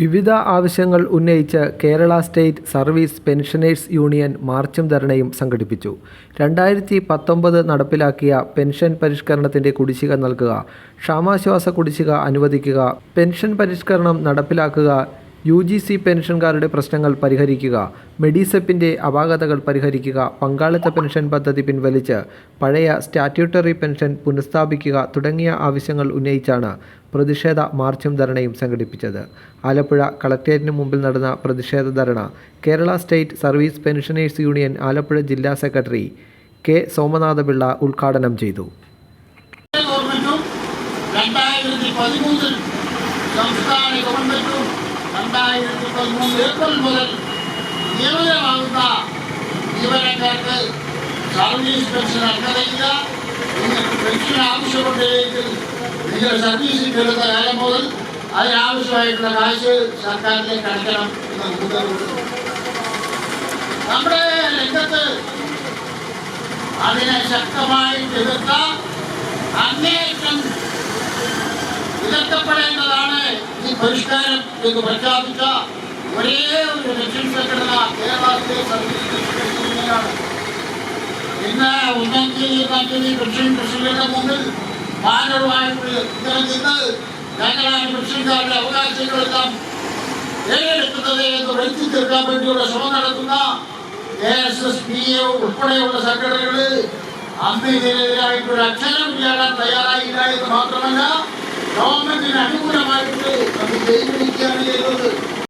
വിവിധ ആവശ്യങ്ങൾ ഉന്നയിച്ച് Kerala state service pensioners union മാർച്ചും ധർണയും സംഘടിപ്പിച്ചു. രണ്ടായിരത്തി പത്തൊമ്പത് നടപ്പിലാക്കിയ പെൻഷൻ പരിഷ്കരണത്തിന്റെ കുടിശ്ശിക നൽകുക ക്ഷാമാശ്വാസ കുടിശ്ശിക അനുവദിക്കുക പെൻഷൻ പരിഷ്കരണം നടപ്പിലാക്കുക യു ജി സി പെൻഷൻകാരുടെ പ്രശ്നങ്ങൾ പരിഹരിക്കുക മെഡിസെപ്പിന്റെ അപാകതകൾ പരിഹരിക്കുക പങ്കാളിത്ത പെൻഷൻ പദ്ധതി പിൻവലിച്ച് പഴയ സ്റ്റാറ്റ്യൂട്ടറി പെൻഷൻ പുനഃസ്ഥാപിക്കുക തുടങ്ങിയ ആവശ്യങ്ങൾ ഉന്നയിച്ചാണ് പ്രതിഷേധ മാർച്ചും ധരണയും സംഘടിപ്പിച്ചത്. ആലപ്പുഴ കളക്ടറേറ്റിന് മുമ്പിൽ നടന്ന പ്രതിഷേധ ധരണ Kerala state service pensioners union Alappuzha ജില്ലാ സെക്രട്ടറി കെ സോമനാഥപിള്ള ഉദ്ഘാടനം ചെയ്തു. സംസ്ഥാന ഗവൺമെന്റും രണ്ടായിരത്തി പതിമൂന്ന് ഏപ്രിൽ മുതൽ നിയമനമാകുന്ന ജീവനക്കാർക്ക് സർവീസ് പെൻഷൻ അർഹതയില്ല. നിങ്ങൾക്ക് പെൻഷൻ ആവശ്യമുണ്ടെങ്കിൽ നിങ്ങൾ സർവീസിൽ കയറുന്ന കാലം മുതൽ അതിനാവശ്യമായിട്ടുള്ള കാശ് സർക്കാരിലേക്ക് അടയ്ക്കണം എന്ന് നമ്മുടെ രംഗത്ത് അതിനെ ശക്തമായി എതിർത്ത എതിർക്കപ്പെടേണ്ടതാണ് ഈ പരിഷ്കാരം എന്ന് പ്രഖ്യാപിച്ച ഒരേ ഒരു പെൻഷൻ സംഘടന കേരളത്തിലെ സർവീസ് പെൻഷൻ യൂണിയനാണ് ഇന്ന് ഒന്നാം തീയതി ഒന്നാം തീയതി കൃഷിയും കൃഷികളുടെ മുമ്പിൽ മാനവമായിട്ട് നിന്ന് ഞങ്ങളാണ് കൃഷിക്കാരുടെ അവകാശങ്ങളെല്ലാം ഏറ്റെടുക്കുന്നത് എന്ന് വരുത്തി തീർക്കാൻ വേണ്ടിയുള്ള ശ്രമം നടത്തുന്ന A S S P A ഉൾപ്പെടെയുള്ള സംഘടനകൾ അന്ന് അക്ഷരം ചെയ്യാൻ തയ്യാറായില്ല എന്ന് മാത്രമല്ല ഗവൺമെന്റിന് അനുകൂലമായിട്ട് നമുക്ക് ജയിലിരിക്കുകയാണ് ചെയ്തത്.